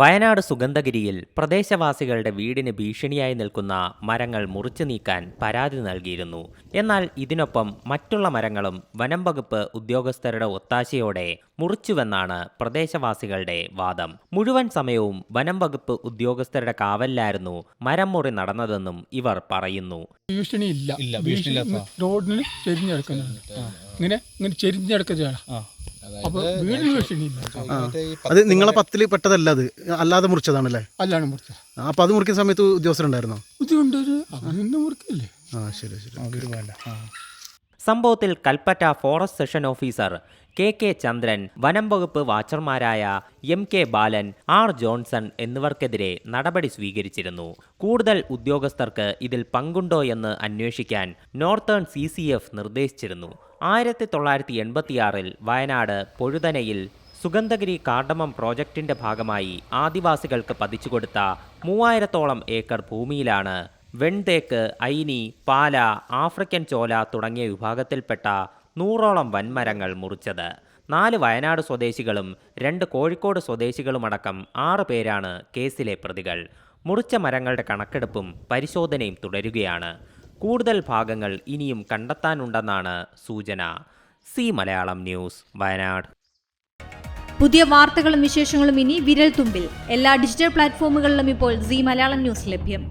വയനാട് സുഗന്ധഗിരിയിൽ പ്രദേശവാസികളുടെ വീടിന് ഭീഷണിയായി നിൽക്കുന്ന മരങ്ങൾ മുറിച്ചു നീക്കാൻ പരാതി നൽകിയിരുന്നു. എന്നാൽ ഇതിനൊപ്പം മറ്റുള്ള മരങ്ങളും വനം വകുപ്പ് ഉദ്യോഗസ്ഥരുടെ ഒത്താശയോടെ മുറിച്ചുവെന്നാണ് പ്രദേശവാസികളുടെ വാദം. മുഴുവൻ സമയവും വനം വകുപ്പ് ഉദ്യോഗസ്ഥരുടെ കാവലിലായിരുന്നു മരം മുറി നടന്നതെന്നും ഇവർ പറയുന്നു. ഭീഷണി ഇല്ല ഇല്ല, ഭീഷണിയില്ലാത്ത. റോഡിന് ഇങ്ങനെ ഇങ്ങനെ അപ്പൊ വീടിന് ഭീഷണിയില്ല അത് നിങ്ങളെ പത്തിൽ പെട്ടതല്ല അത്? അല്ലാതെ മുറിച്ചതാണല്ലേ? അല്ലാണ് മുറിച്ചത്. ആ, അപ്പൊ അത് മുറിക്കുന്ന സമയത്ത് ഉദ്യോഗസ്ഥരുണ്ടായിരുന്നോ? മുറിക്കില്ലേ? ആ ശരി ശരി. അവർ വേണ്ട. ആ. സംഭവത്തിൽ Kalpetta forest section officer K K Chandran വനം വകുപ്പ് വാച്ചർമാരായ M K Balan R Johnson എന്നിവർക്കെതിരെ നടപടി സ്വീകരിച്ചിരുന്നു. കൂടുതൽ ഉദ്യോഗസ്ഥർക്ക് ഇതിൽ പങ്കുണ്ടോ എന്ന് അന്വേഷിക്കാൻ നോർത്തേൺ സി സി എഫ് നിർദ്ദേശിച്ചിരുന്നു. ആയിരത്തി തൊള്ളായിരത്തി എൺപത്തിയാറിൽ വയനാട് പൊഴുതനയിൽ സുഗന്ധഗിരി കാർഡമം പ്രോജക്റ്റിന്റെ ഭാഗമായി ആദിവാസികൾക്ക് പതിച്ചുകൊടുത്ത മൂവായിരത്തോളം ഏക്കർ ഭൂമിയിലാണ് വെൺതേക്ക് ഐനി പാല ആഫ്രിക്കൻ ചോല തുടങ്ങിയ വിഭാഗത്തിൽപ്പെട്ട നൂറോളം വൻമരങ്ങൾ മുറിച്ചത്. നാല് വയനാട് സ്വദേശികളും രണ്ട് കോഴിക്കോട് സ്വദേശികളുമടക്കം ആറ് പേരാണ് കേസിലെ പ്രതികൾ. മുറിച്ച മരങ്ങളുടെ കണക്കെടുപ്പും പരിശോധനയും തുടരുകയാണ്. കൂടുതൽ ഭാഗങ്ങൾ ഇനിയും കണ്ടെത്താനുണ്ടെന്നാണ് സൂചന സി മലയാളം ന്യൂസ് വയനാട്. പുതിയ വാർത്തകളും വിശേഷങ്ങളും ഇനി വിരൽ തുമ്പിൽ എല്ലാ ഡിജിറ്റൽ പ്ലാറ്റ്ഫോമുകളിലും ഇപ്പോൾ സി മലയാളം ന്യൂസ് ലഭ്യം.